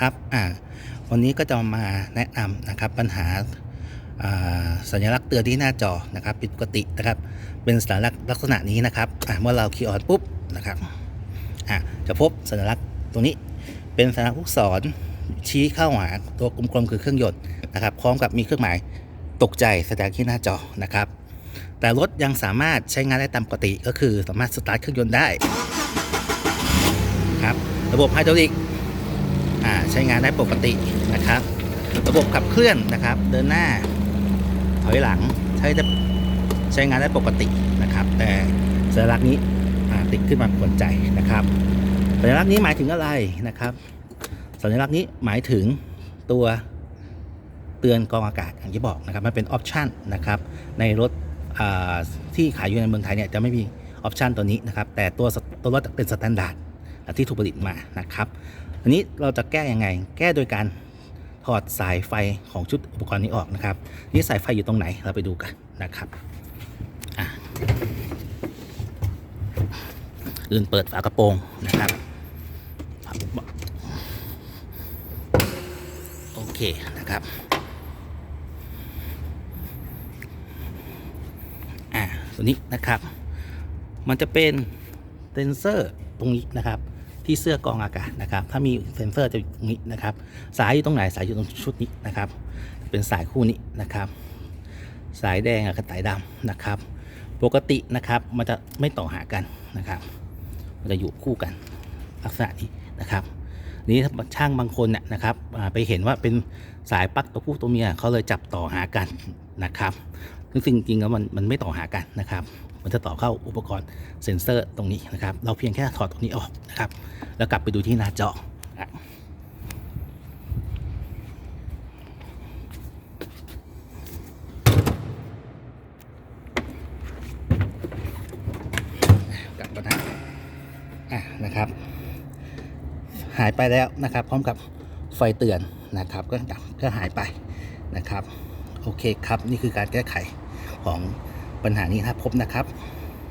ครับอ่าวันนี้ก็จะมาแนะนำนะครับปัญหาาสัญลักษณ์เตือนที่หน้าจอนะครับผิดปกตินะครับ เป็นสัญลักษณ์ลักษณะนี้นะครับเมื่อเราคีย์ออนปุ๊บนะครับจะพบสัญลักษณ์ตรงนี้เป็นสัญลักษณ์ลูกศรชี้เข้าหาตัวกลมๆคือเครื่องยนต์นะครับ พร้อมกับมีเครื่องหมายตกใจแสดงที่หน้าจอนะครับ แต่รถยังสามารถใช้งานได้ตามปกติก็คือสามารถสตาร์ทเครื่องยนต์ได้ครับระบบไฮดรอลิก ใช้งานได้ปกตินะครับ ระบบขับเคลื่อนนะครับ เดินหน้าถอยหลังใช้ได้ใช้งานได้ปกตินะครับ แต่สัญลักษณ์นี้ติดขึ้นมาขวนใจนะครับ สัญลักษณ์นี้หมายถึงอะไรนะครับ สัญลักษณ์นี้หมายถึงตัวเตือนกองอากาศอย่างที่บอกนะครับมันเป็นออปชันนะครับในรถที่ขายอยู่ในเมืองไทยเนี่ยจะไม่มีออปชันตัวนี้นะครับแต่ตัวตัวรถเป็นสแตนดาร์ด ที่ถูกผลิตมานะครับ อันนี้เราจะแก้ยังไง แก้โดยการถอดสายไฟของชุดอุปกรณ์นี้ออกนะครับ นี่สายไฟอยู่ตรงไหนเราไปดูกันนะครับอะอื่นเปิดฝากระโปรงนะครับโอเคนะครับอ่าตัวนี้นะครับ มันจะเป็นเซนเซอร์ตรงนี้นะครับ ที่เสื้อกองอากาศนะครับ ถ้ามีเซนเซอร์จะอยู่ตรงนี้นะครับ สายอยู่ตรงไหนสายอยู่ตรงชุดนี้นะครับ เป็นสายคู่นี้นะครับ สายแดงกับสายดำนะครับ ปกตินะครับมันจะไม่ต่อหากันนะครับ มันจะอยู่คู่กันลักษณะนี้นะครับ นี้ถ้าช่างบางคนเนี่ยนะครับไปเห็นว่าเป็นสายปลั๊กตัวผู้ตัวเมียเขาเลยจับต่อหากันนะครับ ซึ่งจริงๆแล้วมันมันไม่ต่อหากันนะครับ มันจะต่อเข้าอุปกรณ์เซ็นเซอร์ตรงนี้นะครับ เราเพียงแค่ถอดตรงนี้ออกนะครับ แล้วกลับไปดูที่หน้าจอกลับมานะอะนะครับ หายไปแล้วนะครับ พร้อมกับไฟเตือนนะครับ ก็ดับก็หายไปนะครับ โอเคครับ นี่คือการแก้ไข ของปัญหานี้ถ้าพบนะครับ